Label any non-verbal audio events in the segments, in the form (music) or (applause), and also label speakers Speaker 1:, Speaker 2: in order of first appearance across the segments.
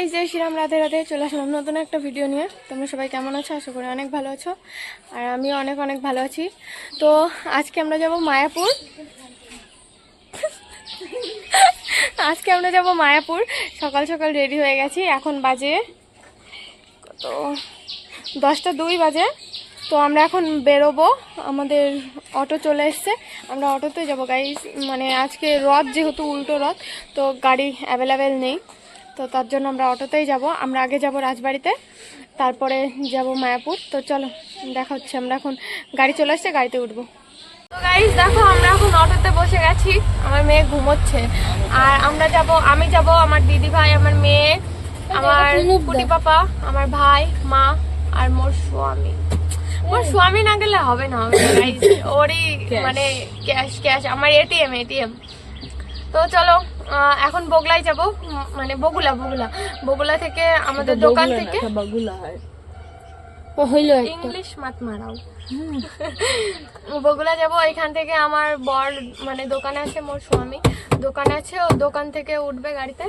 Speaker 1: Guys জয় শ্রীরাম, রাধে রাধে। চলে আসলাম নতুন একটা ভিডিও নিয়ে। তোমরা সবাই কেমন আছো? আশা করি অনেক ভালো আছো। আর আমিও অনেক অনেক ভালো আছি। তো আজকে আমরা যাব মায়াপুর। আজকে আমরা যাব মায়াপুর। সকাল সকাল রেডি হয়ে গেছি। এখন বাজে কত? দশটা দুই বাজে। তো আমরা এখন বেরোবো। আমাদের অটো চলে এসছে। আমরা অটোতে যাব গাইজ মানে আজকে রথ যেহেতু উল্টো রথ, তো গাড়ি অ্যাভেলেবেল নেই। তো তার জন্য আমরা অটোতেই যাব। আমরা আগে যাব রাজবাড়িতে তারপরে যাব মায়াপুর। তো চলো দেখা হচ্ছে। আমরা এখন গাড়ি চলে আসছে গাড়িতে উঠবো। তো গাইজ দেখো আমরা এখন অটোতে বসে গেছি। আমার মেয়ে ঘুমোচ্ছে। আর আমরা যাব আমি যাব আমার দিদি ভাই আমার মেয়ে আমার কুটি পাপা আমার ভাই মা আর মোর স্বামী। মোর স্বামী না গেলে হবে না। ওরই মানে ক্যাশ ক্যাশ আমার এটিএম এটিএম তো চলো এখন বগলাই যাব। মানে বগুলা বগুলা। বগুলা থেকে আমাদের দোকান থেকে
Speaker 2: বাগুলা হয়।
Speaker 1: ইংলিশ মাত মারাও। (laughs) বগুলা যাব এখান থেকে আমার বর মানে দোকানে আছে মোর স্বামী। দোকানে আছে ও দোকান থেকে উঠবে গাড়িতে।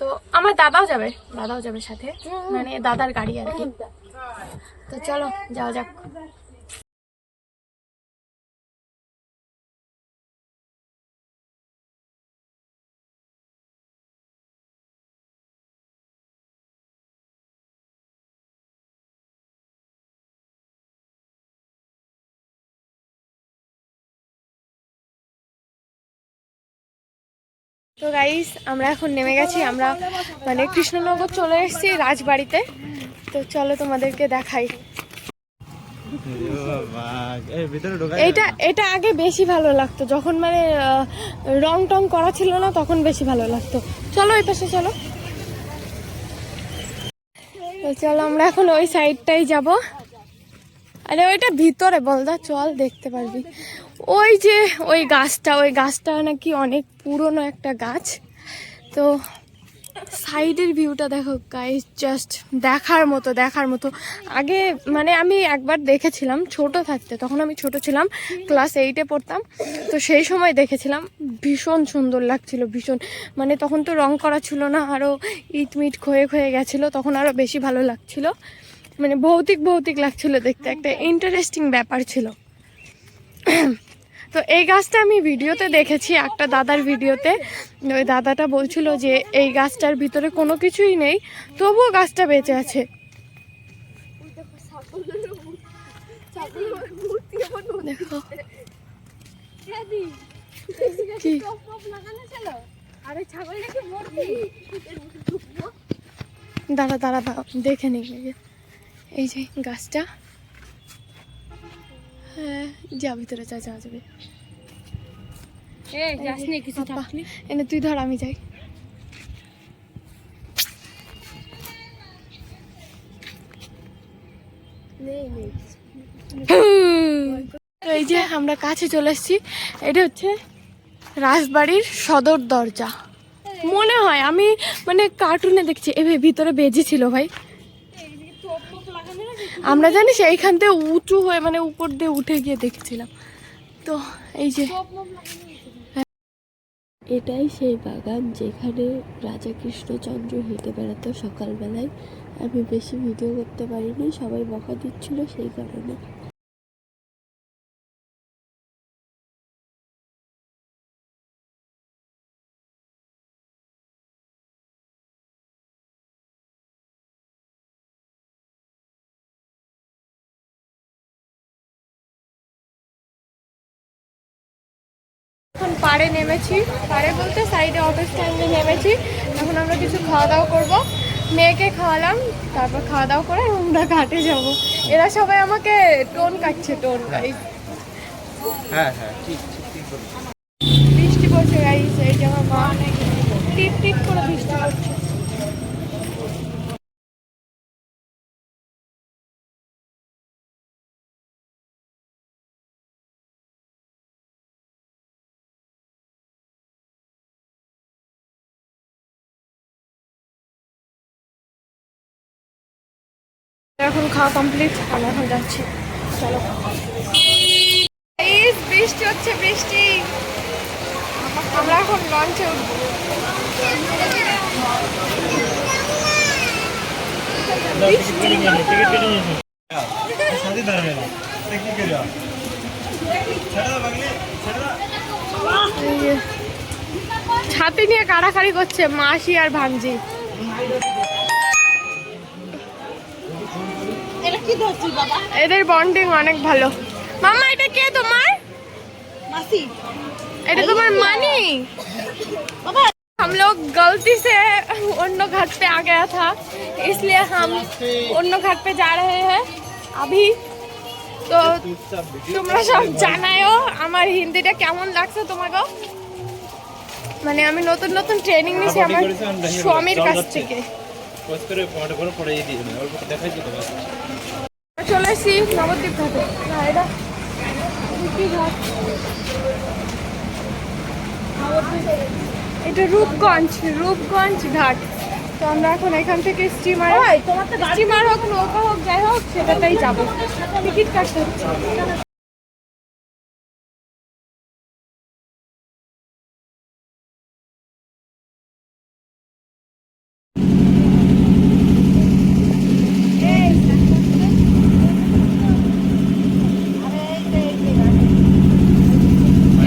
Speaker 1: তো আমার দাদাও যাবে দাদাও যাবে সাথে। মানে দাদার গাড়ি আর কি। তো চলো যাওয়া যাক। তো গাইস আমরা এখন নেমে গেছি, আমরা মানে কৃষ্ণনগর চলে এসেছি রাজবাড়িতে। তো চলো তোমাদেরকে দেখাই। এটা এটা আগে বেশি ভালো লাগতো। যখন মানে রং টং করা ছিল না, তখন বেশি ভালো লাগতো। চলো এই পাশে, চলো। চলো, আমরা এখন ওই সাইডটাই যাব। আরে ওইটা ভিতরে বলদা চল দেখতে পারবি। ওই যে, ওই গাছটা ওই গাছটা নাকি অনেক পুরনো একটা গাছ। তো সাইডের ভিউটা দেখো গাইস জাস্ট দেখার মতো দেখার মতো। আগে মানে আমি একবার দেখেছিলাম, ছোট থাকতে, তখন আমি ছোট ছিলাম ক্লাস এইটে পড়তাম। তো সেই সময় দেখেছিলাম, ভীষণ সুন্দর লাগছিল, ভীষণ। মানে তখন তো রং করা ছিল না আরও ইট মিট ক্ষয়ে ক্ষয়ে গেছিল, তখন আরও বেশি ভালো লাগছিল। মানে ভৌতিক ভৌতিক লাগছিল দেখতে, একটা ইন্টারেস্টিং ব্যাপার ছিল। তো এই গাছটা আমি ভিডিওতে দেখেছি একটা দাদার ভিডিওতে। ওই দাদাটা বলছিল যে এই গাছটার ভিতরে কোনো কিছুই নেই তবুও গাছটা বেঁচে আছে। দেখো। দাঁড়া দাঁড়া দাঁড়া দেখে নি। এই যে গাছটা। হ্যাঁ যা ভিতরে যা যাওয়া যাবে। এনে তুই ধর আমি যাই। এই যে আমরা কাছে চলে এসেছি এটা হচ্ছে রাজবাড়ির সদর দরজা। মনে হয় আমি মানে কার্টুনে দেখছি এভাবে ভিতরে বেজে ছিল ভাই। আমরা জানি সেইখান থেকে উঁচু হয়ে মানে উপর দিয়ে উঠে গিয়ে দেখছিলাম। তো এই যে
Speaker 2: এটাই সেই বাগান যেখানে রাজা কৃষ্ণচন্দ্র হেঁটে বেড়াতো সকালবেলায়। আমি বেশি ভিডিও করতে পারিনি, সবাই বকা দিচ্ছিল সেই কারণে।
Speaker 1: পাড়ে নেমেছি। পাড়ে বলতে সাইডে অটো স্ট্যান্ডে নেমেছি। এখন আমরা কিছু খাওয়া দাওয়া করব। মেয়েকে খাওয়ালাম তারপর খাওয়া দাওয়া করে আমরা ঘাটে যাব। এরা সবাই আমাকে টোন কাটছে টোন গাই
Speaker 3: হ্যাঁ হ্যাঁ ঠিক ঠিক ঠিক
Speaker 1: বৃষ্টি পড়ছে গাইছে এই যে আমার মা। টিপ টিপ করে বৃষ্টি পড়ছে। এখন খাওয়া কমপ্লিট আমরা এখন যাচ্ছি। চলো। বৃষ্টি হচ্ছে, বৃষ্টি। আমরা এখন লঞ্চে উঠবো। ছাতি নিয়ে কাড়াকাড়ি করছে মাসি আর ভাঞ্জি এদের বন্ডিং অনেক ভালো মামা এটা কে তোমার
Speaker 4: মাসি
Speaker 1: এটা তোমার মানি
Speaker 4: बाबा
Speaker 1: हम लोग गलती से उन्न घाट पे आ गया था इसलिए हम उन्न घाट पे जा रहे हैं अभी তো তোমরা সব জানায়ও আমার হিন্দিটা কেমন লাগছে তোমাকে মানে আমি নতুন নতুন ট্রেনিং নিয়েছি আমার স্বামীর কাছ থেকে
Speaker 3: করে পড়ে দিয়ে অল্প বাস
Speaker 1: চলে এসেছি নবদ্বীপ ঘাটে। না এটা ঘাট। এটা রূপগঞ্জ রূপগঞ্জ ঘাট। তো আমরা এখন এখান থেকে স্টিমার স্টিমার হোক নৌকা হোক যাই হোক সেটাতেই যাব। টিকিট কাটতে। হচ্ছে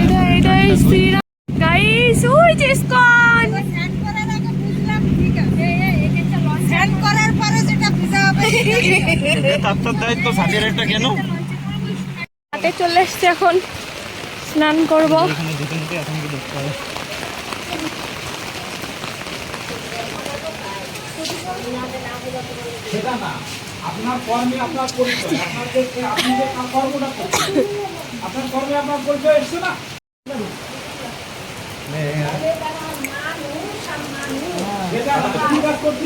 Speaker 1: এটা এটাই শ্রীরাম গাইস ওই যে ইসকন
Speaker 4: স্নান করার আগে বুঝলাম ঠিক আছে স্নান করার পরে যেটা বুঝা হবে
Speaker 3: তার দায়িত্ব সাথের একটা কেন?
Speaker 1: হাতে চলে এসছে এখন স্নান করব।
Speaker 5: আপনার কর্মে আপনার পরিচয় আপনার যে আপনি যে কর্মটা করছেন আপনার কর্মে আপনার পরিচয় এসছে না যেটা আপনি কাজ করছেন,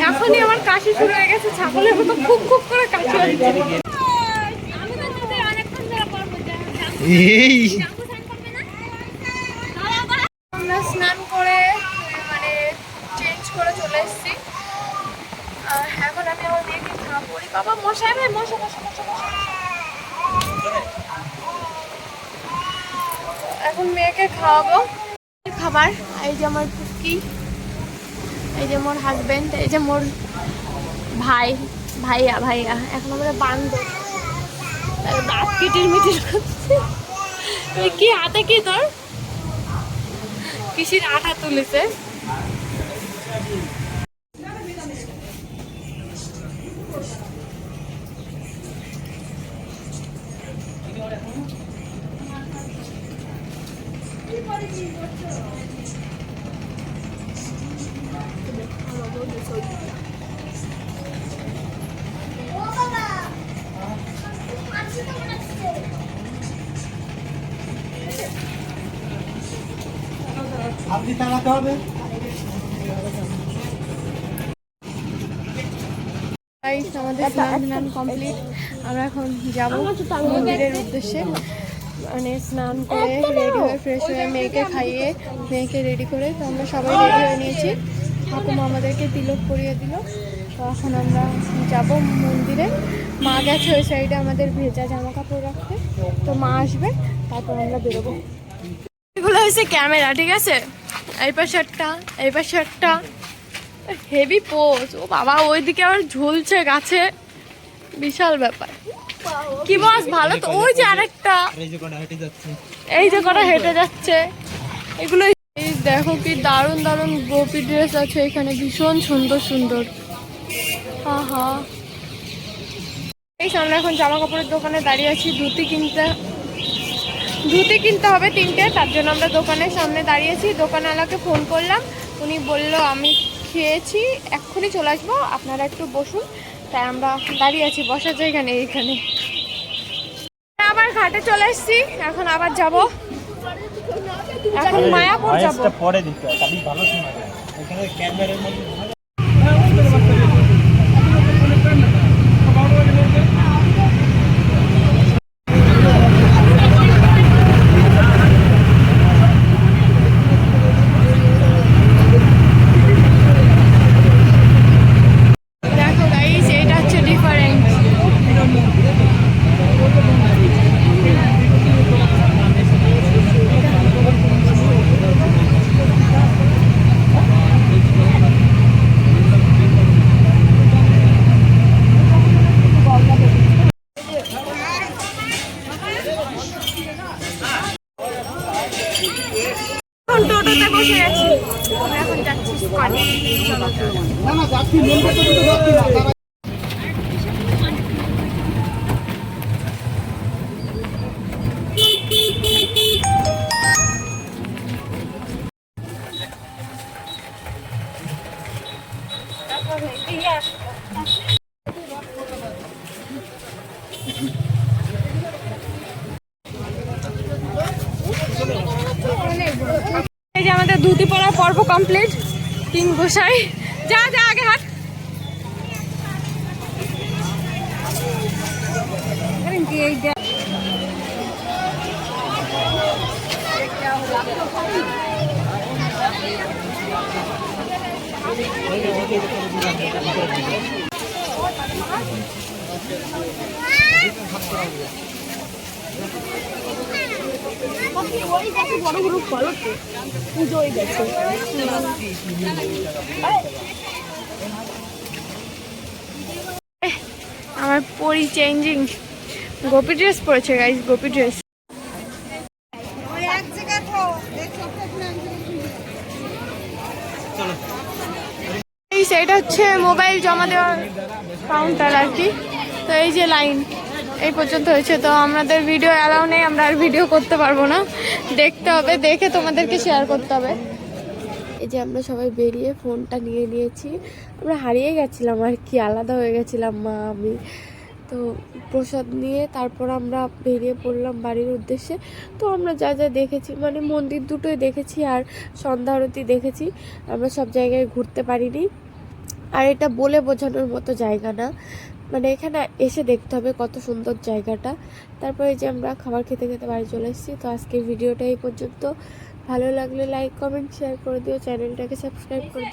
Speaker 1: এখনই আমার কাশি শুরু হয়ে গেছে ছাগলের মতো খুব খুব করে কাশি হচ্ছে। আমরা স্নান করে মানে চেঞ্জ করে চলে এসেছি। আর এখন আমি আমার মেয়েকে খাওয়াবো। বাবা মশাই ভাই মশা মশা মশা মশা এখন মেয়েকে খাওয়াবো। খাবার, এই যে আমার কুকি, এই যে মোর হাজব্যান্ড এই যে মোর ভাই, ভাইয়া ভাইয়া, এখন আমরা বান্ধব। কিটির মিটির করছে কি হাতে কি তোর? কৃষির আঠা তুলেছে?
Speaker 5: আপনি চালাতে হবে।
Speaker 1: আমাদের স্নান স্নান কমপ্লিট আমরা এখন যাব মন্দিরের উদ্দেশ্যে। মানে স্নান করে রেডি হয়ে ফ্রেশ হয়ে মেয়েকে খাইয়ে মেয়েকে রেডি করে তো আমরা সবাই রেডি হয়ে নিয়েছি। ঠাকুমা আমাদেরকে তিলক পরিয়ে দিল। তো এখন আমরা যাব মন্দিরে। মা গেছে ওই সাইডে আমাদের ভেজা জামা কাপড় রাখতে। তো মা আসবে তারপর আমরা বেরোবো। এগুলো হচ্ছে ক্যামেরা ঠিক আছে? এই হেভি পোজ ও বাবা, ওইদিকে আবার ঝুলছে গাছে। বিশাল ব্যাপার। কি ভালো তো? ওই যে আরেকটা।
Speaker 3: এই যে হেঁটে যাচ্ছে।
Speaker 1: এই দেখো কি দারুণ দারুণ গোপি ড্রেস আছে এখানে। ভীষণ সুন্দর সুন্দর। এই আমরা এখন জামা কাপড়ের দোকানে দাঁড়িয়ে আছি। ধুতি কিনতে। ধুতি কিনতে হবে তিনটে তার জন্য আমরা দোকানের সামনে দাঁড়িয়েছি। দোকানওয়ালাকে ফোন করলাম। উনি বলল আমি খেয়েছি এক্ষুনি চলে আসব আপনারা একটু বসুন। তাই আমরা দাঁড়িয়ে আছি বসার জায়গা নেই এখানে। আবার ঘাটে চলে এসেছি এখন আবার যাব। এখন মায়াপুর যাব।
Speaker 3: পরে দিতে ভালো শোনা যায়। এখানে ক্যামেরার মধ্যে
Speaker 1: দেখো গাইস এটা হচ্ছে ডিফারেন্ট
Speaker 5: না যাত্রী মেন গেটে দুটো যাত্রী না তারা
Speaker 1: এই যে আমাদের ধুতি পর্ব কমপ্লিট তিন গোসাই। যা যা আগে আমার পরি চেঞ্জিং গোপি ড্রেস পরেছে গাইস গোপি ড্রেস
Speaker 4: ওই এক জায়গায় তো দেখো। কখন এক জায়গায়
Speaker 1: এই সেটা হচ্ছে মোবাইল জমা দেওয়ার কাউন্টার আর কি। তো এই যে লাইন এই পর্যন্ত হয়েছে, তো আমাদের ভিডিও অ্যালাউ নেই, আমরা আর ভিডিও করতে পারব না। দেখতে হবে, দেখে তোমাদেরকে শেয়ার করতে হবে।
Speaker 2: এই যে আমরা সবাই বেরিয়ে ফোনটা নিয়ে নিয়েছি। আমরা হারিয়ে গেছিলাম, আর কি আলাদা হয়ে গেছিলাম মা, আমি। তো প্রসাদ নিয়ে তারপর আমরা বেরিয়ে পড়লাম বাড়ির উদ্দেশ্যে। তো আমরা যা যা দেখেছি মানে মন্দির দুটোই দেখেছি আর সন্ধ্যা আরতি দেখেছি। আমরা সব জায়গায় ঘুরতে পারিনি। আর এটা বলে বোঝানোর মতো জায়গা না। মানে এখানে এসে দেখতে হবে কত সুন্দর জায়গাটা। তারপরে যে আমরা খাবার খেতে খেতে বাড়ি চলে এসেছি, তো আজকে ভিডিওটা এই পর্যন্ত। ভালো লাগলে লাইক কমেন্ট শেয়ার করে দিও চ্যানেলটাকে সাবস্ক্রাইব করে দিও।